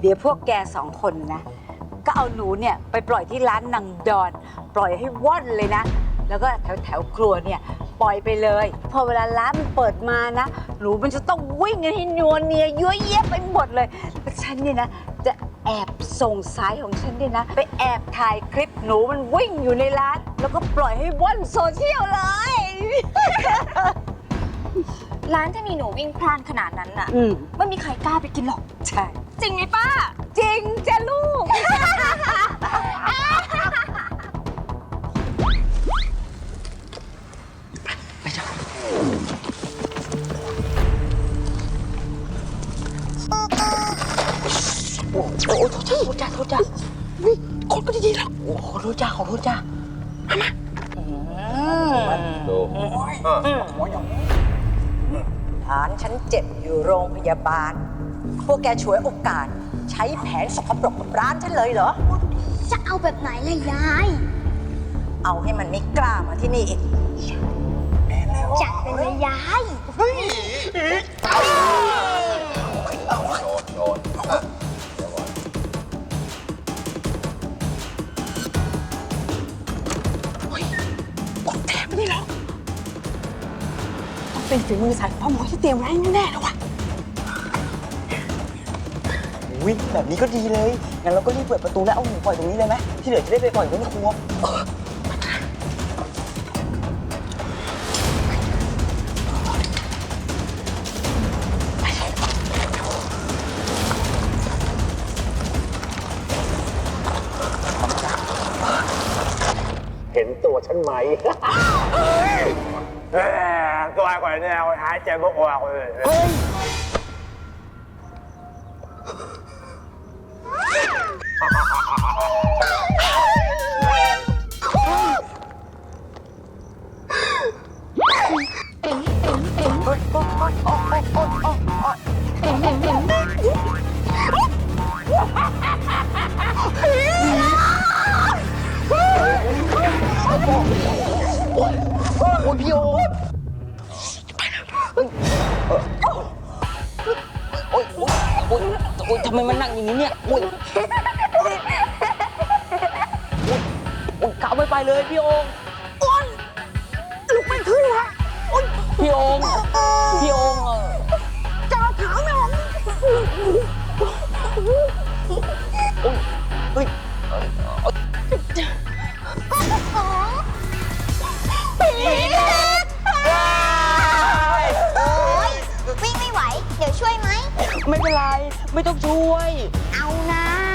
เดี๋ยวพวกแกสองคนนะ ก็เอาหนูเนี่ยไปปล่อยที่ร้านนางดอน ปล่อยให้ว่อนเลยนะ แล้วก็แถวแถวครัวเนี่ยปล่อยไปเลย พอเวลาร้านมันเปิดมานะ หนูมันจะต้องวิ่งกันให้นัวเนียยั่วเยียไปหมดเลยแล้วฉันเนี่ยนะ จะแอบส่งสายของฉันเนี่ยนะ ไปแอบถ่ายคลิปหนูมันวิ่งอยู่ในร้าน แล้วก็ปล่อยให้ว่อนโซเชียลเลย ร้านที่มีหนูวิ่งพล่านขนาดนั้นน่ะ อืมไม่มีใครกล้าไปกินหรอก ใช่ จริงไหมป้า จริงจ้ะลูกโอ้โหโทษทีโทษจ้าโทษจ้าวิคนไม่ได้ยินหรอกโอ้ขอโทษจ้าขอโทษจ้า ฐานฉันเจ็บอยู่โรงพยาบาล พวกแกฉวยโอกาส ใช้แผนสกปรกกับร้านฉันเลยเหรอ จะเอาแบบไหนล่ะยาย เอาให้มันไม่กล้ามาที่นี่อีก จัดไปเลยยายต้อง เป็นฝีมือสายพ่อหมอที่เตรียมไว้แน่ๆเลยว่ะวิแบบนี้ก็ดีเลย งั้นเราก็รีบเปิดประตูแล้วเอาหนูปล่อยตรงนี้เลยไหมที่เหลือจะได้ไปปล่อยไว้ในครัว เห็นตัวฉันไหมเอ้ยตัวก่อนเนี่ยหายใจไม่ออกเลยโโอมโอ้ยโอ๊ยโอ๊ยโอ๊ยทำไมมันหนักอย่างนี้เนี่ยโอ้ยโอ้ยโอ้ยกาวไม่ไปเลยพี่โองโอ้ยลุกไม่ขึ้นวะโอ้ยพี่โอง ไม่เป็นไรไม่ต้องช่วยเอานะ